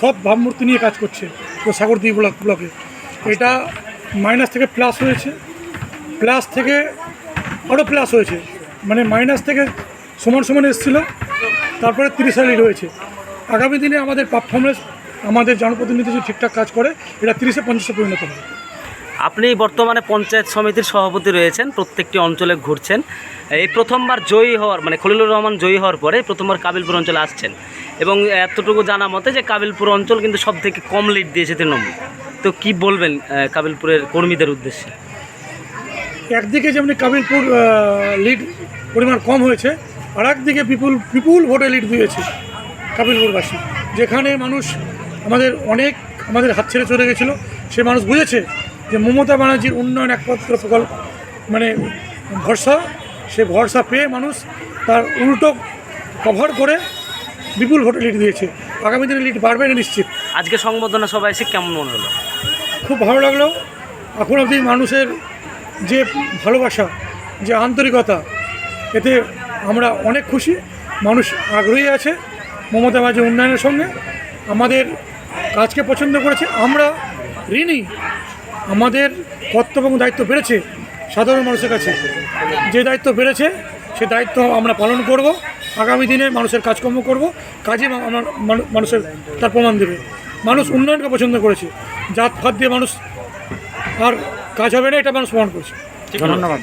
সব ভাবমূর্তি নিয়ে কাজ করছে তো সাগরদ্বীপ ব্লক ব্লকে। এটা মাইনাস থেকে প্লাস হয়েছে। প্লাস থেকে আরও প্লাস হয়েছে। মানে মাইনাস থেকে সমান সমান এসেছিল। তারপরে তিরিশ লিড রয়েছে আগামী দিনে আমাদের পারফরমেন্স আমাদের জনপ্রতিনিধি যদি ঠিকঠাক কাজ করে, এটা তিরিশে পঞ্চাশে পরিণত হবে। আপনি বর্তমানে পঞ্চায়েত সমিতির সভাপতি রয়েছেন, প্রত্যেকটি অঞ্চলে ঘুরছেন। এই প্রথমবার জয়ী হওয়ার মানে খলিলুর রহমান জয়ী হওয়ার পরে প্রথমবার কাবিলপুর অঞ্চলে আসছেন। এবং এতটুকু জানা মতে যে কাবিলপুর অঞ্চল কিন্তু সব থেকে কম লিড দিয়েছে তৃণমূল। তো কি বলবেন কাবিলপুরের কর্মীদের উদ্দেশ্যে? একদিকে যেমনি কাবিলপুর লিড পরিমাণ কম হয়েছে আর একদিকে বিপুল বিপুল ভোটে লিড দিয়েছে কাবিলপুরবাসী। যেখানে মানুষ আমাদের অনেক আমাদের হাত ছেড়ে চলে গেছিল, সে মানুষ বুঝেছে যে মমতা ব্যানার্জির উন্নয়ন একমাত্র প্রকল্প মানে ভরসা সে ভরসা পেয়ে মানুষ তার উল্টো কভার করে বিপুল ভোটে লিড দিয়েছে। আগামী দিনে লিড বাড়বে না নিশ্চিত। আজকে সংবর্ধনা সভা এসে কেমন মনে হলো? খুব ভালো লাগল। এখন অবধি মানুষের যে ভালোবাসা যে আন্তরিকতা এতে আমরা অনেক খুশি। মানুষ আগ্রহী আছে মমতা বাজে উন্নয়নের সঙ্গে। আমাদের কাজকে পছন্দ করেছে। আমরা ঋণী। আমাদের কর্তব্য এবং দায়িত্ব বেড়েছে সাধারণ মানুষের কাছে। যে দায়িত্ব বেড়েছে, সে দায়িত্ব আমরা পালন করব, আগামী দিনে মানুষের কাজকর্ম করব, কাজে আমার মানুষের তার প্রমাণ দেবে। মানুষ উন্নয়নকে পছন্দ করেছে। জাত ফাত দিয়ে মানুষ আর কাজ হবে না, এটা মানুষ প্রমাণ করেছে। ধন্যবাদ।